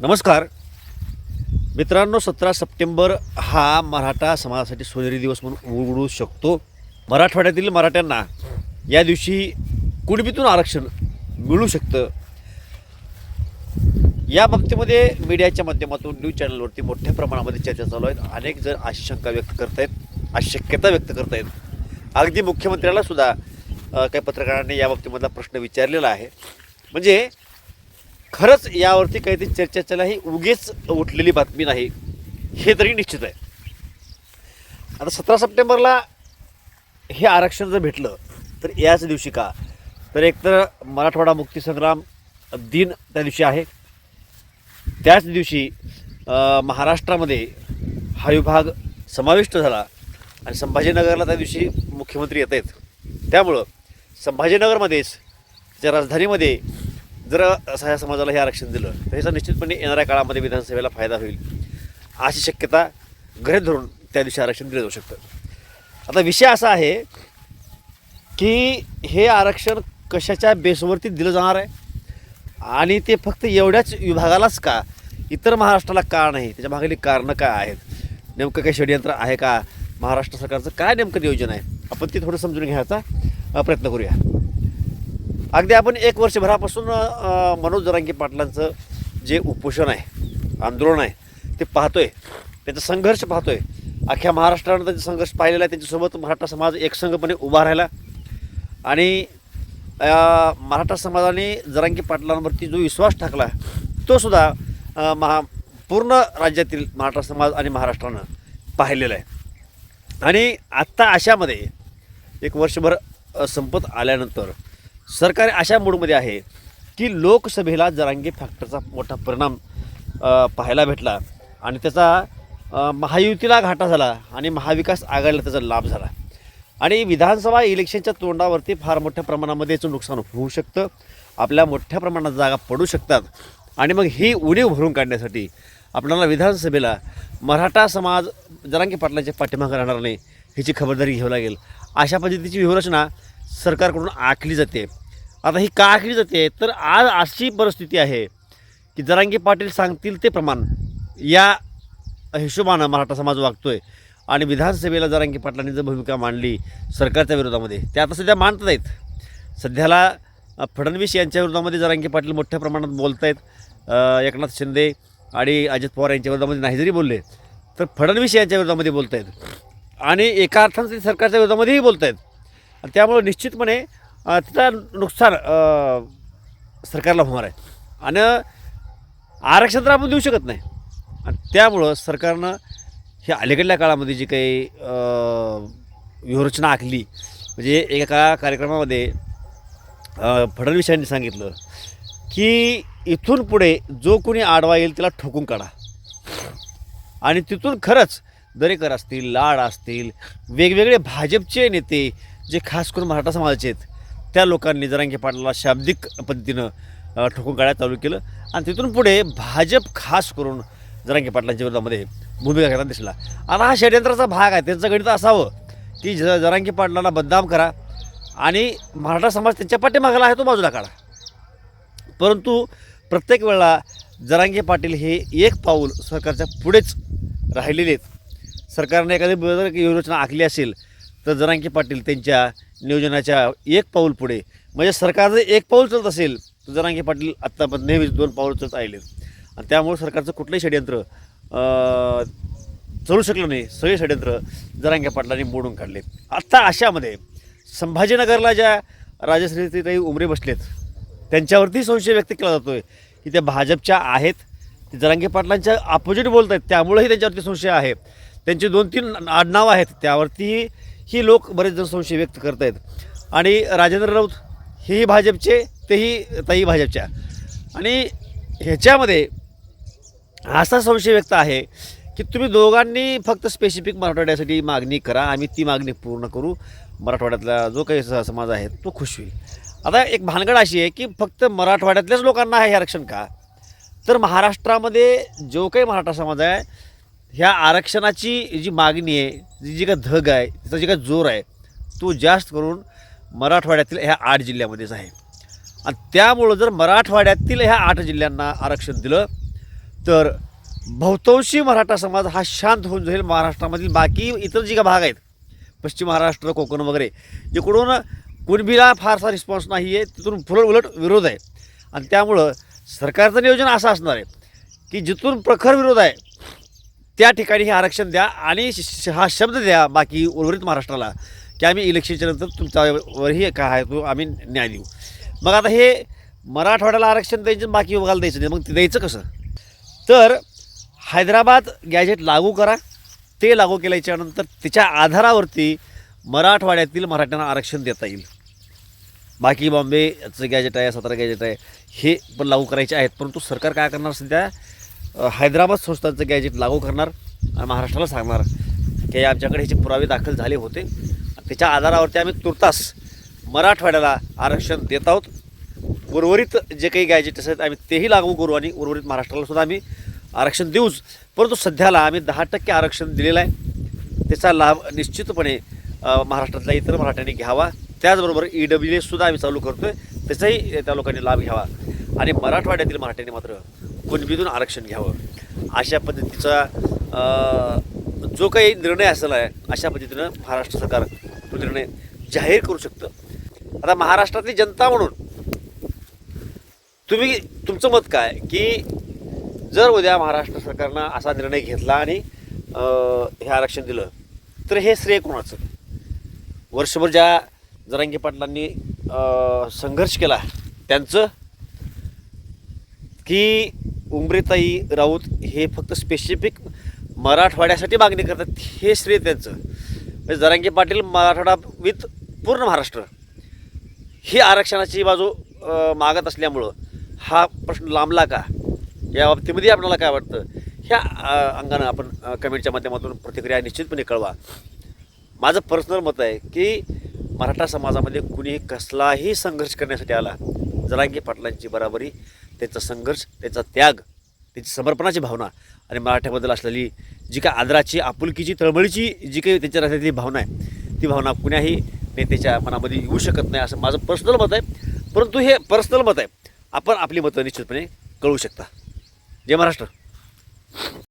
नमस्कार. मित्रांनो सतरा सप्टेंबर हा मराठा समाजासाठी सोनेरी दिवस म्हणून उघडू शकतो. मराठवाड्यातील मराठ्यांना या दिवशी कुणबीतून आरक्षण मिळू शकतं? या बाबतीमध्ये मीडियाच्या माध्यमातून न्यूज चॅनलवरती मोठ्या प्रमाणामध्ये चर्चा चालू आहेत. अनेक जण अशी शंका व्यक्त करत आहेत अशी शक्यता व्यक्त करत आहेत अगदी मुख्यमंत्र्याला सुद्धा काही पत्रकारांनी या बाबतीमधला प्रश्न विचारलेला आहे. म्हणजे खरंच यावरती काहीतरी चर्चा ही उगीच उठलेली बातमी नाही. हे तरी निश्चित आहे. आता सतरा सप्टेंबरला हे आरक्षण जर भेटलं तर याच दिवशी का? तर एकतर मराठवाडा मुक्तीसंग्राम दिन त्या दिवशी आहे. त्याच दिवशी महाराष्ट्रामध्ये हा विभाग समाविष्ट झाला आणि संभाजीनगरला त्या दिवशी मुख्यमंत्री येत आहेत. त्यामुळं संभाजीनगरमध्येच त्याच्या राजधानीमध्ये जर सहाय्या समाजाला हे आरक्षण दिलं तर ह्याचा निश्चितपणे येणाऱ्या काळामध्ये विधानसभेला फायदा होईल. अशी शक्यता गृहित धरून त्या दिवशी आरक्षण दिलं जाऊ शकतं. आता विषय असा आहे की हे आरक्षण कशाच्या बेसवरती दिलं जाणार आहे? आणि ते फक्त एवढ्याच विभागालाच का? इतर महाराष्ट्राला का नाही? त्याच्या मागली कारणं काय आहेत? नेमकं काही षडयंत्र आहे का? महाराष्ट्र सरकारचं काय नेमकं नियोजन आहे? आपण ते थोडं समजून घ्यायचा प्रयत्न करूया. अगदी आपण एक वर्षभरापासून मनोज जरांगे पाटलांचं जे उपोषण आहे आंदोलन आहे ते पाहतोय. त्यांचा संघर्ष पाहतोय. अख्ख्या महाराष्ट्रानं त्यांचा संघर्ष पाहिलेला आहे. त्यांच्यासोबत मराठा समाज एकसंघपणे उभा राहिला. आणि मराठा समाजाने जरांगी पाटलांवरती जो विश्वास टाकला तो सुद्धा महा पूर्ण राज्यातील मराठा समाज आणि महाराष्ट्रानं पाहिलेला आहे. आणि आत्ता अशामध्ये एक वर्षभर संपत आल्यानंतर सरकार अशा मूडमध्ये आहे की लोकसभेला जरांगी फॅक्टरचा मोठा परिणाम पाहायला भेटला आणि त्याचा महायुतीला घाटा झाला आणि महाविकास आघाडीला त्याचा लाभ झाला. आणि विधानसभा इलेक्शनच्या तोंडावरती फार मोठ्या प्रमाणामध्ये याचं नुकसान होऊ शकतं आपल्या मोठ्या प्रमाणात जागा पडू शकतात आणि मग ही उणीव भरून काढण्यासाठी आपल्याला विधानसभेला मराठा समाज जरांगी पाटलांच्या पाठीमागे राहणार नाही ह्याची खबरदारी घ्यावी लागेल. अशा पद्धतीची व्यूहरचना सरकारकडून आखली जाते. आता ही का आखली जाते? तर आज अशी परिस्थिती आहे की जरांगी पाटील सांगतील ते प्रमाण या हिशोबानं मराठा समाज वागतोय. आणि विधानसभेला जरांगी पाटलांनी जर भूमिका मांडली सरकारच्या विरोधामध्ये ते आता सध्या मांडत आहेत. सध्याला फडणवीस यांच्या विरोधामध्ये जरांगी पाटील मोठ्या प्रमाणात बोलत आहेत एकनाथ शिंदे आणि अजित पवार यांच्या विरोधामध्ये नाही जरी बोलले तर फडणवीस यांच्या विरोधामध्ये बोलत आहेत आणि एका अर्थानं ते सरकारच्या विरोधामध्येही बोलत आहेत त्यामुळे त्यामुळं निश्चितपणे त्याचं नुकसान सरकारला होणार आहे. आणि आरक्षण तर आपण देऊ शकत नाही. आणि त्यामुळं सरकारनं हे अलीकडल्या काळामध्ये जी काही व्यूहरचना आखली म्हणजे एका कार्यक्रमामध्ये फडणवीस यांनी सांगितलं की इथून पुढे जो कोणी आडवा येईल त्याला ठोकून काढा. आणि तिथून खरंच दरेकर असतील लाड असतील वेगवेगळे भाजपचे नेते जे खास करून मराठा समाजाचे आहेत त्या लोकांनी जरांगे पाटलाला शाब्दिक पद्धतीनं ठोकून काढायला चालू केलं. आणि तिथून पुढे भाजप खास करून जरांगे पाटलांच्या विरोधामध्ये भूमिका घेताना दिसला. आणि हा षडयंत्राचा भाग आहे. त्यांचं गणित असावं की ज जरांगे पाटलाला बदनाम करा आणि मराठा समाज त्यांच्या पाठीमागाला आहे तो बाजूला काढा. परंतु प्रत्येक वेळेला जरांगे पाटील हे एक पाऊल सरकारच्या पुढेच राहिलेले आहेत. सरकारने एखादी योजना आखली असेल तर जरांगे पाटील त्यांच्या नियोजनाच्या एक पाऊल पुढे. म्हणजे सरकार जर एक पाऊल चलत असेल तर जरांगे पाटील आत्ता पण नेहमीच दोन पाऊल चलत आले आणि त्यामुळे सरकारचं कुठलंही षडयंत्र चलू चालू शकलं नाही. सगळे षडयंत्र जरांग्या पाटलांनी मोडून काढले आत्ता अशामध्ये संभाजीनगरला ज्या राजश्रीताई उमरे बसलेत त्यांच्यावरती संशय व्यक्त केला जातो आहे की त्या भाजपच्या आहेत. ते जरांगे पाटलांच्या अपोजिट बोलत आहेत त्यामुळेही त्यांच्यावरती संशय आहे. त्यांचे दोन तीन आडनाव आहेत त्यावरती ही लोक बरेच जण संशय व्यक्त करत आहेत आणि राजेंद्र राऊत हेही भाजपचे तेही ताई भाजपच्या. आणि ह्याच्यामध्ये असा संशय व्यक्त आहे की तुम्ही दोघांनी फक्त स्पेसिफिक मराठवाड्यासाठी मागणी करा आम्ही ती मागणी पूर्ण करू. मराठवाड्यातला जो काही स- समाज आहे तो खुश होईल. आता एक भानगड अशी आहे की फक्त मराठवाड्यातल्याच लोकांना आहे हे आरक्षण का? तर महाराष्ट्रामध्ये जो काही मराठा समाज आहे ह्या आरक्षणाची जी मागणी आहे जी जी काय धग आहे त्याचा जी काय जोर आहे तो जास्त करून मराठवाड्यातील ह्या आठ जिल्ह्यामध्येच आहे. आणि त्यामुळं जर मराठवाड्यातील ह्या आठ जिल्ह्यांना आरक्षण दिलं तर बहुतांशी मराठा समाज हा शांत होऊन जाईल महाराष्ट्रामधील बाकी इतर जी काय भाग आहेत पश्चिम महाराष्ट्र कोकण वगैरे इकडून कुणबीला फारसा रिस्पॉन्स नाही आहे तिथून फुलट उलट विरोध आहे. आणि त्यामुळं सरकारचं नियोजन असं असणार आहे की जिथून प्रखर विरोध आहे त्या ठिकाणी हे आरक्षण द्या आणि श- श- हा शब्द द्या बाकी उर्वरित महाराष्ट्राला की आम्ही इलेक्शनच्या नंतर तुमच्यावरही काय आहे तो आम्ही न्याय देऊ. मग आता हे मराठवाड्याला आरक्षण द्यायचं आणि बाकी विभागाला द्यायचं नाही. मग ते द्यायचं कसं? तर हैदराबाद गॅजेट लागू करा. ते लागू केल्याच्यानंतर त्याच्या आधारावरती मराठवाड्यातील मराठ्यांना आरक्षण देता येईल. बाकी बॉम्बेचं गॅजेट आहे सतरा गॅजेट आहे हे पण लागू करायचे आहेत. परंतु सरकार काय करणार सध्या? हैदराबाद संस्थांचं गॅजेट लागू करणार आणि महाराष्ट्राला सांगणार की आमच्याकडे ह्याचे पुरावे दाखल झाले होते त्याच्या आधारावरती आम्ही तुर्तास मराठवाड्याला आरक्षण देत आहोत. उर्वरित जे काही गॅजेट आहेत आम्ही तेही लागू करू आणि उर्वरित महाराष्ट्राला सुद्धा आम्ही आरक्षण देऊच. परंतु सध्याला आम्ही दहा टक्के आरक्षण दिलेलं आहे. त्याचा लाभ निश्चितपणे महाराष्ट्रातल्या इतर मराठ्यांनी घ्यावा. त्याचबरोबर ई डब्ल्यू एसुद्धा आम्ही चालू करतो आहे त्याचाही त्या लोकांनी लाभ घ्यावा. आणि मराठवाड्यातील मराठ्यांनी मात्र कुणबीतून आरक्षण घ्यावं. अशा पद्धतीचा जो काही निर्णय असेल आहे अशा पद्धतीनं महाराष्ट्र सरकार तो निर्णय जाहीर करू शकतं. आता महाराष्ट्रातली जनता म्हणून तुम्ही तुमचं मत काय? की जर उद्या महाराष्ट्र सरकारनं असा निर्णय घेतला आणि हे आरक्षण दिलं तर हे श्रेय कोणाचं? वर्षभर ज्या जरांगी पाटलांनी संघर्ष केला त्यांचं? की उमरेताई राऊत हे फक्त स्पेसिफिक मराठवाड्यासाठी मागणी करतात. हे श्रेय त्यांचं. म्हणजे जरांगी पाटील मराठवाडा विथ पूर्ण महाराष्ट्र. ही आरक्षणाची बाजू मागत असल्यामुळं हा प्रश्न लांबला का? या बाबतीमध्ये आपल्याला काय वाटतं? ह्या अंगानं आपण कमेंटच्या माध्यमातून प्रतिक्रिया निश्चितपणे कळवा. माझं पर्सनल मत आहे की मराठा समाजामध्ये कुणी कसलाही संघर्ष करण्यासाठी आला जरांगी पाटलांची बराबरी त्यांचा संघर्ष त्यांचा त्याग त्यांची समर्पणाची भावना आणि मराठ्याबद्दल असलेली जी काय आदराची आपुलकीची तळमळीची जी काही त्यांच्या असलेली भावना आहे ती भावना कुण्याही नेत्याच्या मनामध्ये येऊ शकत नाही असं माझं पर्सनल मत आहे. परंतु हे पर्सनल मत आहे. आपण आपली मतं निश्चितपणे कळवू शकता. जय महाराष्ट्र.